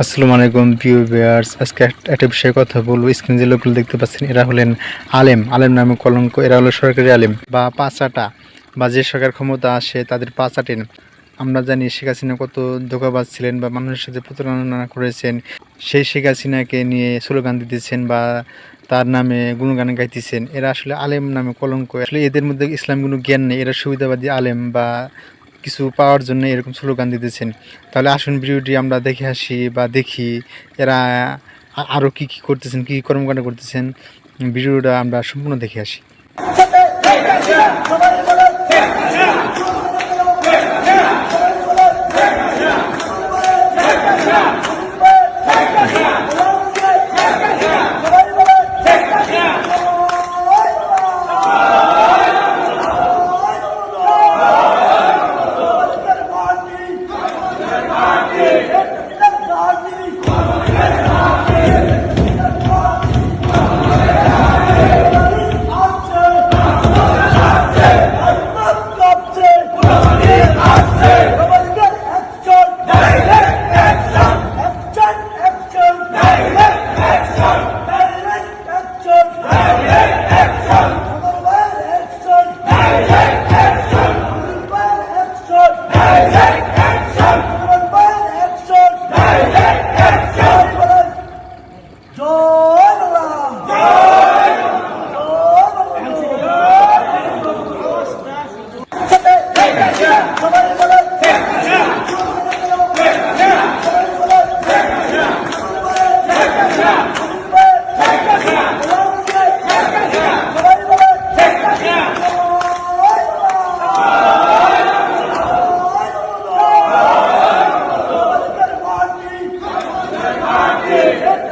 আসসালামু আলাইকুম, প্রিয় ভিউয়ার্স। আজকে এক- একটা বিষয়ে কথা বলব। স্ক্রিনে যে লোকগুলো দেখতে পাচ্ছেন, এরা হলেন আলেম। আলেম নামে কলঙ্ক, এরা হলো সরকারি আলেম বা পাঁচাটা বা যে সরকার ক্ষমতা আসে, তাদের পাঁচাটেন। আমরা জানি শেখ হাসিনা কত ধোকাবাজ ছিলেন বা মানুষের সাথে প্রতারণা করেছেন। সেই শেখ হাসিনাকে নিয়ে স্লোগান দিতেছেন বা তার নামে গুণগান গাইতেছেন। এরা আসলে আলেম নামে কলঙ্ক। আসলে এদের মধ্যে ইসলাম কোনো জ্ঞান নেই। এরা সুবিধাবাদী আলেম বা কিছু পাওয়ার জন্য এরকম স্লোগান দিতেছেন। তাহলে আসুন ভিডিওটি আমরা দেখে আসি বা দেখি এরা আরও আরও কি কি করতেছেন, কী কর্মকাণ্ড করতেছেন। ভিডিওটা আমরা সম্পূর্ণ দেখে আসি। Let's Aqui!